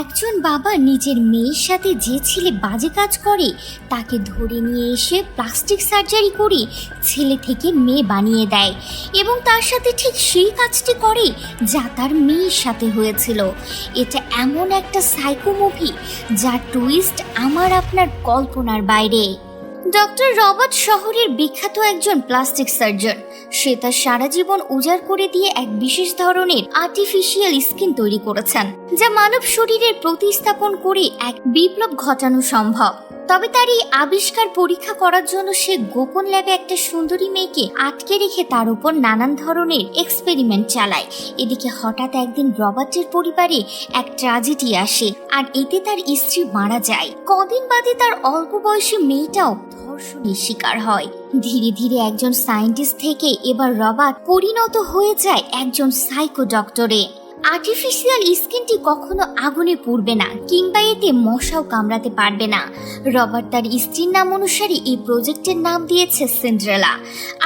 একজন বাবা নিজের মেয়ের সাথে যে ছেলে বাজে কাজ করে, তাকে ধরে নিয়ে এসে প্লাস্টিক সার্জারি করে ছেলে থেকে মেয়ে বানিয়ে দেয় এবং তার সাথে ঠিক সেই কাজটি করে যা তার মেয়ের সাথে হয়েছিল। এটা এমন একটা সাইকো মুভি যার টুইস্ট আমার আপনার কল্পনার বাইরে। ডক্টর রবার্ট শহরের বিখ্যাত একজন প্লাস্টিক সার্জন। সে তার সারা জীবন উজাড় করে দিয়ে এক বিশেষ ধরনের আর্টিফিশিয়াল স্কিন তৈরি করেছেন, যা মানব শরীরের প্রতিস্থাপন করে এক বিপ্লব ঘটানো সম্ভব। তবে তার এই আবিষ্কার পরীক্ষা করার জন্য সে গোপন ল্যাবে একটা সুন্দরী মেয়েকে আটকে রেখে তার উপর নানান ধরনের এক্সপেরিমেন্ট চালায়। এদিকে হঠাৎ একদিন রবার্টের পরিবারে এক ট্রাজেডি আসে আর এতে তার স্ত্রী মারা যায়। কদিন বাদে তার অল্প বয়সী মেয়েটাও ধর্ষণের শিকার হয়। ধীরে ধীরে একজন সায়েন্টিস্ট থেকে এবার রবার্ট পরিণত হয়ে যায় একজন সাইকো ডক্টরে আর্টিফিশিয়াল স্কিনটি কখনো আগুনে পুড়বে না, কিংবা এতে মশাও কামড়াতে পারবে না। রবার্ট তার স্ত্রীর নাম অনুসারে এই প্রজেক্টের নাম দিয়েছে সিন্ড্রেলা।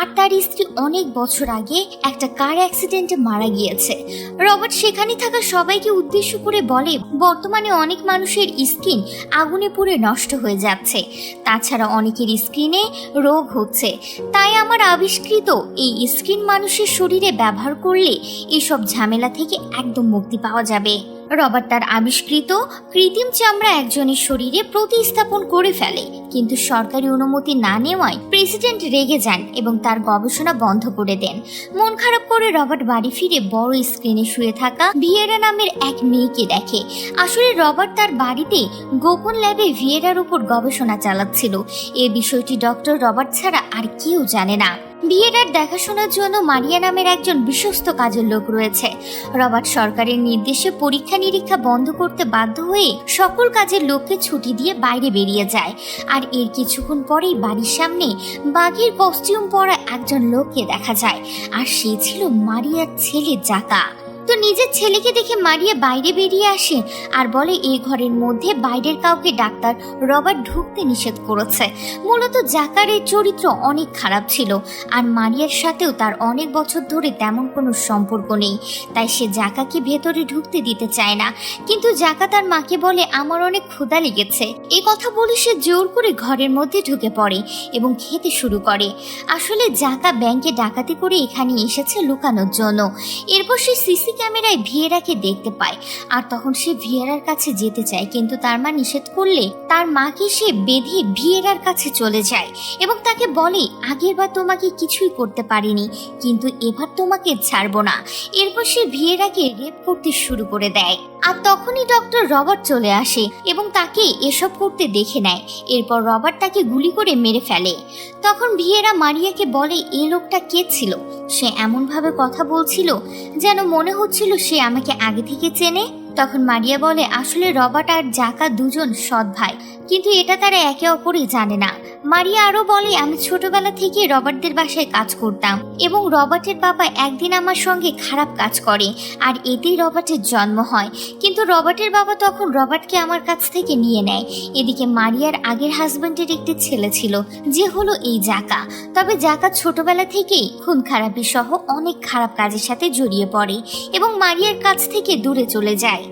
আর তার স্ত্রী অনেক বছর আগে একটা কার অ্যাক্সিডেন্টে মারা গিয়েছে। রবার্ট সেখানে থাকা সবাইকে উদ্দেশ্য করে বলে, বর্তমানে অনেক মানুষের স্কিন আগুনে পুড়ে নষ্ট হয়ে যাচ্ছে। তাছাড়া অনেকের স্কিনে রোগ হচ্ছে। তাই আমার আবিষ্কৃত এই স্কিন মানুষের শরীরে ব্যবহার করলে এসব ঝামেলা থেকে একদম মুক্তি পাওয়া যাবে। রবার্ট তার আবিষ্কৃত কৃত্রিম চামড়া একজনের শরীরে প্রতিস্থাপন করে ফেলে। কিন্তু সরকারি অনুমতি না নেওয়ায় প্রেসিডেন্ট রেগে যান এবং তার গবেষণা বন্ধ করে দেন। মন খারাপ করে রবার্ট বাড়ি ফিরে বড় স্ক্রিনে শুয়ে থাকা ভিয়েরা নামের এক মেয়েকে দেখে। আসলে রবার্ট তার বাড়িতে গোপন ল্যাবে ভিয়েরার উপর গবেষণা চালাচ্ছিল। এ বিষয়টি ডক্টর রবার্ট ছাড়া আর কেউ জানে না। ভিয়েরার দেখাশোনার জন্য মারিয়া নামের একজন বিশ্বস্ত কাজের লোক রয়েছে। রবার্ট সরকারের নির্দেশে পরীক্ষা নিরীক্ষা বন্ধ করতে বাধ্য হয়ে সকল কাজের লোককে ছুটি দিয়ে বাইরে বেরিয়ে যায়। আর এর কিছুক্ষণ পরেই বাড়ির সামনে বাঘের কস্টিউম পরা একজন লোককে দেখা যায়। আর সে ছিল মারিয়ার ছেলে জাকা। তো নিজের ছেলেকে দেখে মারিয়া বাইরে বেরিয়ে আসে আর বলে এই ঘরের মধ্যে বাইরের কাউকে ডাক্তার রবার্ট ঢুকতে নিষেধ করেছে। মূলত জাকারের চরিত্র অনেক খারাপ ছিল আর মারিয়ার সাথেও তার অনেক বছর ধরে তেমন কোনো সম্পর্ক নেই। তাই সে জাকাকে ভেতরে ঢুকতে দিতে চায় না। কিন্তু জাকা তার মাকে বলে, আমার অনেক ক্ষুধা লেগেছে। এ কথা বলে সে জোর করে ঘরের মধ্যে ঢুকে পড়ে এবং খেতে শুরু করে। আসলে জাকা ব্যাংকে ডাকাতি করে এখানে এসেছে লুকানোর জন্য। এরপর সে সিসি ক্যামেরায় ভিয়েরাকে দেখতে পায়। আর তখন সে ভিয়েরার কাছে যেতে চায়, কিন্তু তার মা নিষেধ করলে তার মাকে সে বেঁধে ভিয়েরার কাছে চলে যায় এবং তাকে বলে, আগেরবার তোমাকে কিছুই করতে পারিনি, কিন্তু এবার তোমাকে ছাড়বো না। এরপর সে ভিয়েরাকে রেপ করতে শুরু করে দেয়। আর তখনই ডক্টর রবার্ট চলে আসে এবং তাকে এসব করতে দেখে নেয়। এরপর রবার্ট তাকে গুলি করে মেরে ফেলে। তখন ভিয়েরা মারিয়াকে বলে, এ লোকটা কে ছিল? সে এমনভাবে কথা বলছিল যেন মনে হচ্ছিল সে আমাকে আগে থেকে চেনে। তখন মারিয়া বলে, আসলে রবার্ট আর জাকা দুজন সৎ ভাই। কিন্তু এটা তারা একে অপরই জানে না। মারিয়া আরও বলে, আমি ছোটবেলা থেকে রবার্টদের বাসায় কাজ করতাম এবং রবার্টের বাবা একদিন আমার সঙ্গে খারাপ কাজ করে আর এতেই রবার্টের জন্ম হয়। কিন্তু রবার্টের বাবা তখন রবার্টকে আমার কাছ থেকে নিয়ে নেয়। এদিকে মারিয়ার আগের হাজব্যান্ডের একটি ছেলে ছিল, যে হলো এই জাকা। তবে জাকা ছোটবেলা থেকেই খুন খারাপি সহ অনেক খারাপ কাজের সাথে জড়িয়ে পড়ে এবং মারিয়ার কাছ থেকে দূরে চলে যায়।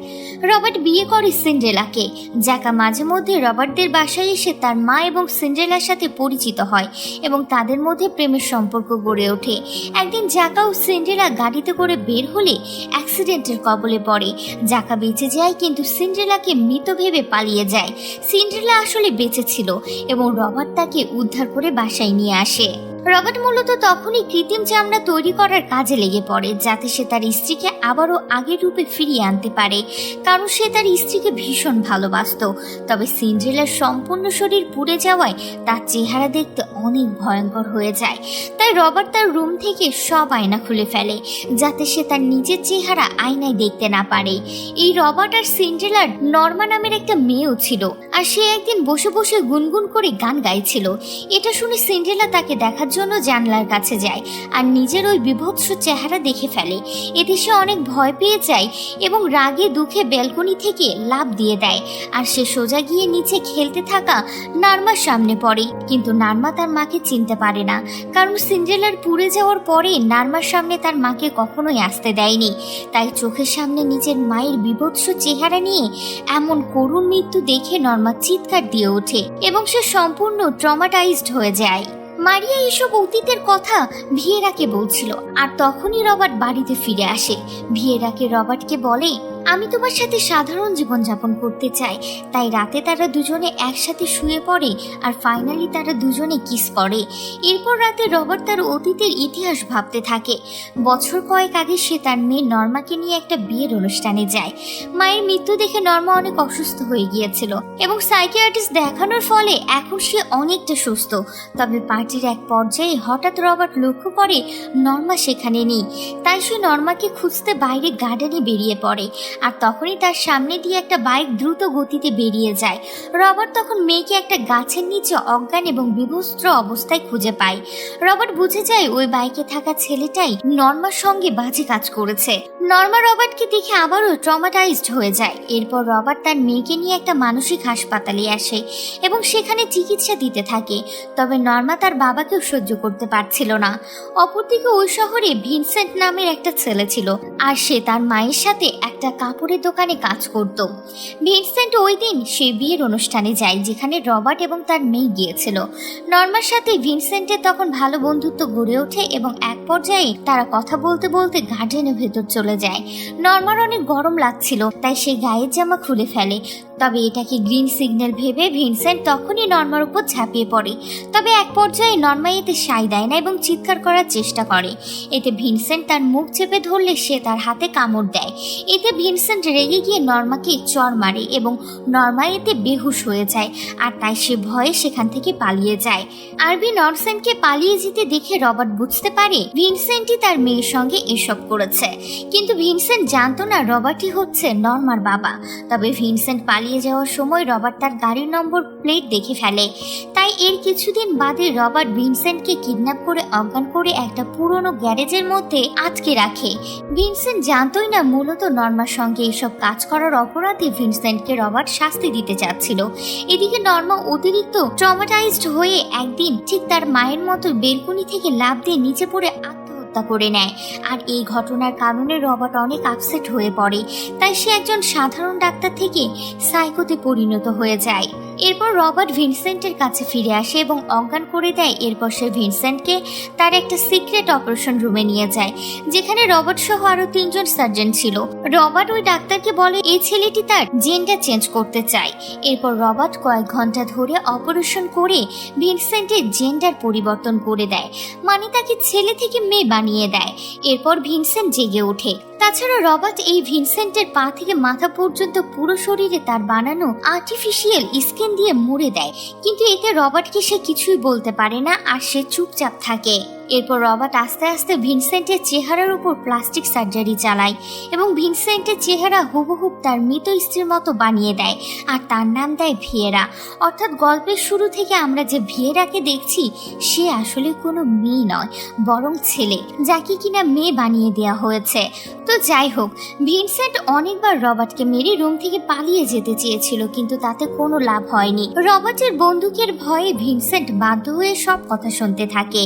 রবার্ট বিয়ে করে সিন্ড্রেলাকে জ্যাকা মাঝে মধ্যে রবার্টদের বাসায় এসে তার মা এবং সিন্ড্রেলার সাথে পরিচিত হয় এবং তাদের মধ্যে প্রেমের সম্পর্ক গড়ে ওঠে। একদিন জাকা ও সিন্ড্রেলা গাড়িতে করে বের হলে অ্যাক্সিডেন্টের কবলে পড়ে। জাকা বেঁচে যায় কিন্তু সিন্ড্রেলাকে মৃত ভেবে পালিয়ে যায়। সিন্ড্রেলা আসলে বেঁচে ছিল এবং রবার্ট তাকে উদ্ধার করে বাসায় নিয়ে আসে। রবার্ট মূলত তখনই কৃত্রিম চামড়া তৈরি করার কাজে লেগে পড়ে, যাতে সে তার স্ত্রীকে আবারও আগের রূপে ফিরিয়ে আনতে পারে। কারণ সে তার স্ত্রীকে ভীষণ ভালোবাসত, তবে সিন্ড্রেলার সম্পূর্ণ শরীর পুড়ে যাওয়ায় তার চেহারা দেখতে অনেক ভয়ঙ্কর হয়ে যায়। তাই রবার্ট তার রুম থেকে সব আয়না খুলে ফেলে, যাতে সে তার নিজের চেহারা আয়নায় দেখতে না পারে। এই রবার্ট আর সিন্ড্রেলার নর্মা নামের একটা মেয়েও ছিল, আর সে একদিন বসে বসে গুনগুন করে গান গাইছিল। এটা শুনে সিন্ড্রেলা তাকে দেখার জন্য জানলার কাছে যায় আর নিজের ওই বিভৎস চেহারা দেখে ফেলে। এতে সে অনেক ভয় পেয়ে যায় এবং রাগে দুঃখে ব্যালকনি থেকে লাভ দিয়ে দেয় আর সে সোজা গিয়ে নিচে খেলতে থাকা নার্মার সামনে পড়ে। কিন্তু নার্মা তার মাকে চিনতে পারে না, কারণ সিন্ড্রেলার পুড়ে যাওয়ার পরে নার্মার সামনে তার মাকে কখনোই আসতে দেয়নি। তাই চোখের সামনে নিজের মায়ের বিভৎস চেহারা নিয়ে এমন করুণ মৃত্যু দেখে নর্মা চিৎকার দিয়ে ওঠে এবং সে সম্পূর্ণ ট্রমাটাইজড হয়ে যায়। মারিয়া এসব অতীতের কথা ভিয়েরাকে বলছিল। আর তখনই রবার্ট বাড়িতে ফিরে আসে। ভিয়েরাকে রবার্টকে বলে আমি তোমার সাথে সাধারণ জীবনযাপন করতে চাই। তাই রাতে তারা দুজনে একসাথে শুয়ে পড়ে আর ফাইনালি তারা দুজনে কিস করে। এরপর রাতে রবার্ট তার অতীতের ইতিহাস ভাবতে থাকে। বছর কয়েক আগে সে তার মেয়ে নর্মাকে নিয়ে একটা বিয়ের অনুষ্ঠানে যায়। মায়ের মৃত্যু দেখে নর্মা অনেক অসুস্থ হয়ে গিয়েছিল এবং সাইকিয়াট্রিস্ট দেখানোর ফলে এখন সে অনেকটা সুস্থ। তবে পার্টির এক পর্যায়ে হঠাৎ রবার্ট লক্ষ্য করে নর্মা সেখানে নেই। তাই সে নর্মাকে খুঁজতে বাইরে গার্ডেনে বেরিয়ে পড়ে। আর তখনই তার সামনে দিয়ে একটা বাইক দ্রুত গতিতে বেরিয়ে যায়। রবার্ট তখন মেয়েকে একটা গাছের নিচে অজ্ঞান এবং বিভস্ত্র অবস্থায় খুঁজে পায়। রবার্ট বুঝে যায় ওই বাইকে থাকা ছেলেটাই নর্মার সঙ্গে বাজে কাজ করেছে। নর্মা রবার্টকে দেখে আবারও ট্রমাটাইজড হয়ে যায়। এরপর রবার্ট তার মেয়েকে নিয়ে একটা মানসিক হাসপাতালে আসে এবং সেখানে চিকিৎসা দিতে থাকে। তবে নর্মা তার বাবাকেও সহ্য করতে পারছিল না। অপরদিকে ওই শহরে ভিনসেন্ট নামের একটা ছেলে ছিল। আর সে তার মায়ের সাথে একটা কাপড়ের দোকানে কাজ করত। ভিনসেন্ট ওই দিন সে বিয়ের অনুষ্ঠানে যায়, যেখানে রবার্ট এবং তার মেয়ে গিয়েছিল। নর্মার সাথে ভিনসেন্টের তখন ভালো বন্ধুত্ব গড়ে ওঠে এবং এক পর্যায়ে তারা কথা বলতে বলতে গার্ডেনের ভেতর চলে যায়। নর্মার অনেক গরম লাগছিল, তাই সে গায়ের জামা খুলে ফেলে। তবে এটাকে গ্রিন সিগন্যাল ভেবে ভিনসেন্ট তখনই নর্মার উপর ঝাঁপিয়ে পড়ে। তবে এক পর্যায়ে নর্মা এতে সাই দেয় না এবং চিৎকার করার চেষ্টা করে। এতে ভিনসেন্ট তার মুখ চেপে ধরলে সে তার হাতে কামড় দেয়। এতে ভিনসেন্ট রেগে গিয়ে নর্মাকে চর মারে এবং নর্মা এতে বেহুশ হয়ে যায় আর তাই সে ভয়ে সেখান থেকে পালিয়ে যায়। আরবি নরসেনকে পালিয়ে যেতে দেখে রবার্ট বুঝতে পারে ভিনসেন্টই তার মেয়ের সঙ্গে এসব করেছে। কিন্তু ভিনসেন্ট জানতো না রবার্টই হচ্ছে নর্মার বাবা। তবে ভিনসেন্ট পালিয়ে যাওয়ার সময় রবার্ট তার গাড়ির নম্বর প্লেট দেখে ফেলে। তাই এর কিছুদিন বাদে রবার্ট ভিনসেন্টকে কিডন্যাপ করে, অজ্ঞান করে একটা পুরনো গ্যারেজের মধ্যে আটকে রাখে। ভিনসেন্ট জানতোই না মূলত নর্মার সঙ্গে এসব কাজ করার অপরাধে ভিনসেন্টকে রবার্ট শাস্তি দিতে চাচ্ছিল। এদিকে নর্মা অতিরিক্ত ট্রমাটাইজড হয়ে একদিন ঠিক তার মায়ের মতো বেলকুনি থেকে লাফ দিয়ে নিচে পড়ে আত্মহত্যা করে নেয়। আর এই ঘটনার কারণে রবার্ট অনেক আপসেট হয়ে পড়ে। তাই সে একজন সাধারণ ডাক্তার থেকে সাইকোতে পরিণত হয়ে যায়। এরপর রবার্ট ভিনসেন্টের কাছে ফিরে আসে এবং অজ্ঞান করে দেয়। এরপর সে ভিনসেন্টকে তার একটা সিক্রেট অপারেশন রুমে নিয়ে যায়, যেখানে রবার্ট সহ আরও তিনজন সার্জন ছিল। রবার্ট ওই ডাক্তারকে বলে, এই ছেলেটি তার জেনটা চেঞ্জ করতে চায়। এরপর রবার্ট কয়েক ঘণ্টা ধরে অপারেশন করে ভিনসেন্টের জেন্ডার পরিবর্তন করে দেয় মানে তাকে ছেলে থেকে মেয়ে বানিয়ে দেয়। এরপর ভিনসেন্ট জেগে ওঠে। তাছাড়া রবার্ট এই ভিনসেন্টের পা থেকে মাথা পর্যন্ত পুরো শরীরে তার বানানো আর্টিফিশিয়াল স্কিন দিয়ে মুড়ে দেয়। কিন্তু এতে রবার্টকে সে কিছুই বলতে পারে না আর সে চুপচাপ থাকে। এরপর রবার্ট আস্তে আস্তে ভিনসেন্টের চেহারার উপর প্লাস্টিক সার্জারি চালায় এবং ভিনসেন্টের চেহারা হুবহুব তার মৃত স্ত্রীর মতো বানিয়ে দেয় আর তার নাম দেয় ভিয়েরা। অর্থাৎ গল্পের শুরু থেকে আমরা যে ভিয়েরাকে দেখছি, সে আসলে কোনো মেয়ে নয়, বরং ছেলে, যাকে কিনা মেয়ে বানিয়ে দেওয়া হয়েছে। তো যাই হোক, ভিনসেন্ট অনেকবার রবার্টকে মেরে রুম থেকে পালিয়ে যেতে চেয়েছিল, কিন্তু তাতে কোনো লাভ হয়নি। রবার্টের বন্দুকের ভয়ে ভিনসেন্ট বাধ্য হয়ে সব কথা শুনতে থাকে।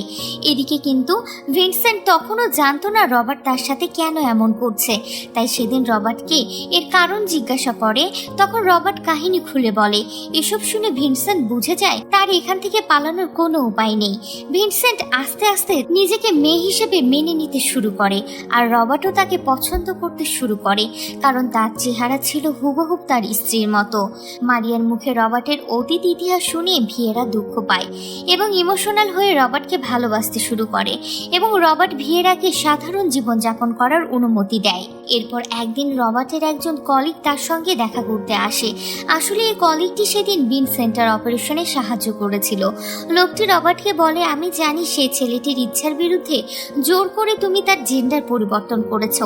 এদিকে কিন্তু ভিনসেন্ট তখনও জানতো না রবার্ট তার সাথে কেন এমন করছে। তাই সেদিন রবার্টকে এর কারণ জিজ্ঞাসা করে, তখন রবার্ট কাহিনী খুলে বলে, এসব শুনে ভিনসেন্ট বুঝে যায় তার এখান থেকে পালানোর কোনো উপায় নেই। ভিনসেন্ট আস্তে আস্তে নিজেকে মেয়ে হিসেবে মেনে নিতে শুরু করে আর রবার্টও তাকে পছন্দ করতে শুরু করে, কারণ তার চেহারা ছিল হুবহুব তার স্ত্রীর মতো। মারিয়ার মুখে রবার্টের অতীত ইতিহাস শুনে ভিয়েরা দুঃখ পায় এবং ইমোশনাল হয়ে রবার্টকে ভালোবাসতে শুরু করে এবং রবার্ট ভিয়েরাকে সাধারণ জীবনযাপন করার অনুমতি দেয়। এরপর একদিন রবার্টের একজন কলিগ তার সঙ্গে দেখা করতে আসে। আসলে এই কলিগটি সেদিন বিন সেন্টার অপারেশনে সাহায্য করেছিল। লোকটি রবার্টকে বলে, আমি জানি সে ছেলেটির ইচ্ছার বিরুদ্ধে জোর করে তুমি তার জেন্ডার পরিবর্তন করেছ।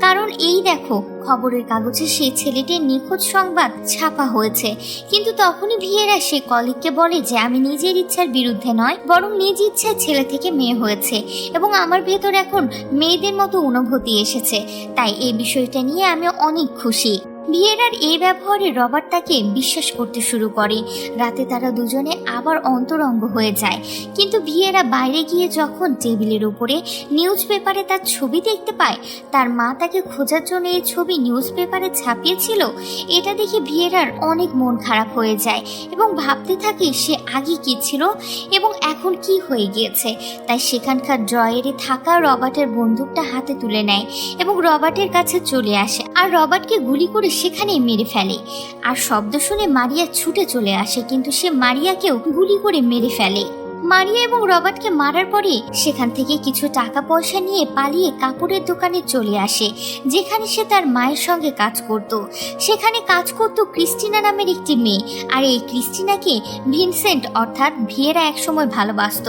কারণ এই দেখো, খবরের কাগজে সেই ছেলেটির নিখোঁজ সংবাদ ছাপা হয়েছে। কিন্তু তখনই ভিয়েরা সে কলিগকে বলে যে, আমি নিজের ইচ্ছার বিরুদ্ধে নয়, বরং নিজ ইচ্ছায় ছেলে থেকে মেয়ে হয়েছে এবং আমার ভেতর এখন মেয়েদের মতো অনুভূতি এসেছে। তাই বিষয়টা নিয়ে আমি অনেক খুশি। ভিয়েরার এই ব্যবহারে রবার্ট তাকে বিশ্বাস করতে শুরু করে। রাতে তারা দুজনে আবার অন্তরঙ্গ হয়ে যায়। কিন্তু ভিয়েরা বাইরে গিয়ে যখন টেবিলের উপরে নিউজ পেপারে তার ছবি দেখতে পায়, তার মা তাকে খোঁজার জন্য এই ছবি নিউজ পেপারে ছাপিয়েছিল, এটা দেখে ভিয়েরার অনেক মন খারাপ হয়ে যায় এবং ভাবতে থাকে সে আগে কি ছিল এবং এখন কি হয়ে গিয়েছে। তাই সেখানকার ড্রয়ারে থাকা রবার্টের বন্দুকটা হাতে তুলে নেয় এবং রবার্টের কাছে চলে আসে। আর রবার্টকে গুলি করে সেখানেই মেরে ফেলে। আর শব্দ শুনে মারিয়া ছুটে চলে আসে, কিন্তু সে মারিয়াকেও গুলি করে মেরে ফেলে। মারিয়া এবং রবার্টকে মারার পরে সেখান থেকে কিছু টাকা পয়সা নিয়ে পালিয়ে কাপড়ের দোকানে চলে আসে, যেখানে সে তার মায়ের সঙ্গে কাজ করত। সেখানে কাজ করত ক্রিস্টিনা নামের একটি মেয়ে, আর এই ক্রিস্টিনাকে ভিনসেন্ট অর্থাৎ ভিয়েরা একসময় ভালোবাসত।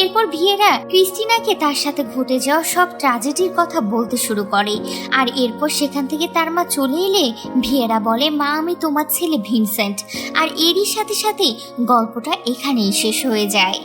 এরপর ভিয়েরা ক্রিস্টিনাকে তার সাথে ঘটে যাওয়া সব ট্র্যাজেডির কথা বলতে শুরু করে, আর এরপর সেখান থেকে তার মা চলে এলে ভিয়েরা বলে, মা, আমি তোমার ছেলে ভিনসেন্ট। আর এরই সাথে সাথে গল্পটা এখানেই শেষ হয়ে যায়।